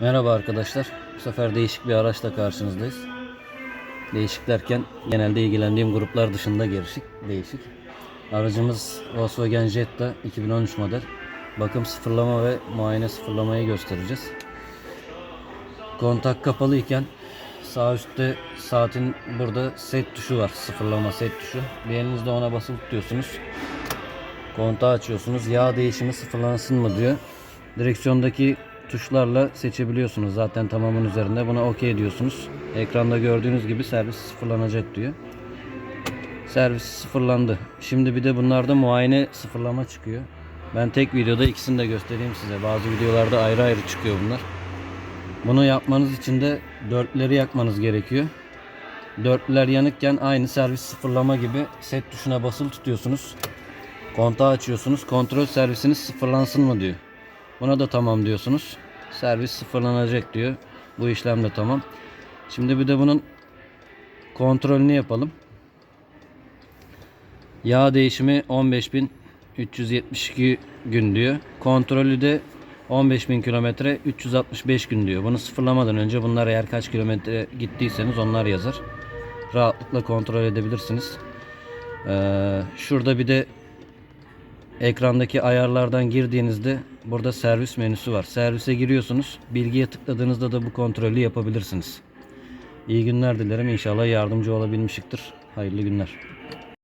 Merhaba arkadaşlar. Bu sefer değişik bir araçla karşınızdayız. Değişik derken genelde ilgilendiğim gruplar dışında gerişik, değişik. Aracımız Volkswagen Jetta 2013 model. Bakım sıfırlama ve muayene sıfırlamayı göstereceğiz. Kontak kapalı iken sağ üstte saatin burada set tuşu var. Sıfırlama set tuşu. Bir elinizde ona basılı tutuyorsunuz. Kontağı açıyorsunuz. Yağ değişimi sıfırlansın mı diyor. Direksiyondaki tuşlarla seçebiliyorsunuz. Zaten tamamın üzerinde. Buna OK diyorsunuz. Ekranda gördüğünüz gibi servis sıfırlanacak diyor. Servis sıfırlandı. Şimdi bir de bunlarda muayene sıfırlama çıkıyor. Ben tek videoda ikisini de göstereyim size. Bazı videolarda ayrı ayrı çıkıyor bunlar. Bunu yapmanız için de dörtleri yakmanız gerekiyor. Dörtler yanıkken aynı servis sıfırlama gibi set tuşuna basılı tutuyorsunuz. Kontağı açıyorsunuz. Kontrol servisiniz sıfırlansın mı diyor. Buna da tamam diyorsunuz. Servis sıfırlanacak diyor. Bu işlem de tamam. Şimdi bir de bunun kontrolünü yapalım. Yağ değişimi 15.372 gün diyor. Kontrolü de 15.000 kilometre 365 gün diyor. Bunu sıfırlamadan önce bunlar eğer kaç kilometre gittiyseniz onlar yazar. Rahatlıkla kontrol edebilirsiniz. Ee, şurada bir de ekrandaki ayarlardan girdiğinizde burada servis menüsü var. Servise giriyorsunuz. Bilgiye tıkladığınızda da bu kontrolü yapabilirsiniz. İyi günler dilerim. İnşallah yardımcı olabilmişiktir. Hayırlı günler.